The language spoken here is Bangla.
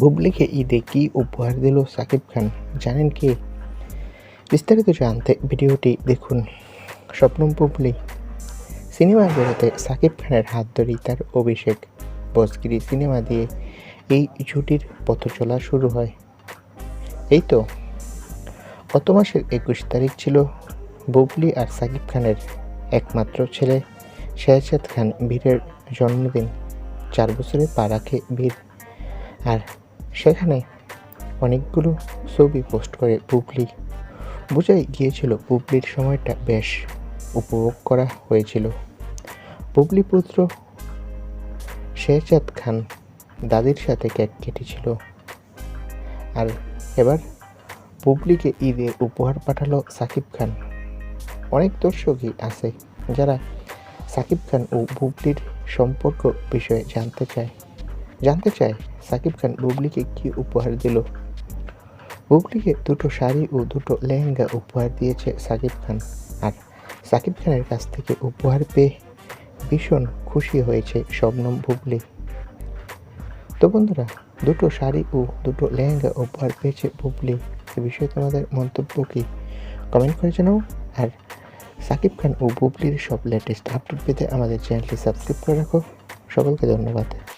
বুবলিকে ঈদে কি উপহার দিল সাকিব খান জানেন কি? বিস্তারিত জানতে ভিডিওটি দেখুন। স্বপ্নম বুবলি, সিনেমা জগতে সাকিব খানের হাত ধরেই তার অভিষেক। বসগিরি সিনেমা দিয়ে এই জুটির পথ চলা শুরু হয়। এই তো, গত মাসের একুশ তারিখ ছিল বুবলি আর সাকিব খানের একমাত্র ছেলে শেহজাদ খান বীরের জন্মদিন। চার বছরে পা রাখে বীর। আর সেখানে অনেকগুলো ছবি পোস্ট করে বুবলি বোঝাই গিয়েছিল বুবলির সময়টা বেশ উপভোগ করা হয়েছিল। বুবলি পুত্র শেহজাদ খান দাদির সাথে কেক কেটেছিল। আর এবার বুবলিকে ঈদে উপহার পাঠালো সাকিব খান। অনেক দর্শকই আছে যারা সাকিব খান ও বুবলির সম্পর্ক বিষয়ে জানতে চায়। জানতে চায় সাকিব খান বুবলিকে কি উপহার দিল? বুবলিকে দুটো শাড়ি ও দুটো লেহেঙ্গা উপহার দিয়েছে সাকিব খান। আর সাকিব খানের কাছ থেকে উপহার পেয়ে ভীষণ খুশি হয়েছে শবনম বুবলি। তো বন্ধুরা, দুটো শাড়ি ও দুটো লেহেঙ্গা উপহার পেয়েছে বুবলি। এ বিষয়ে তোমাদের মন্তব্য কি? কমেন্ট করে জানাও। আর সাকিব খান ও বুবলির সব লেটেস্ট আপডেট পেতে আমাদের চ্যানেলটি সাবস্ক্রাইব করে রাখো। সকলকে ধন্যবাদ।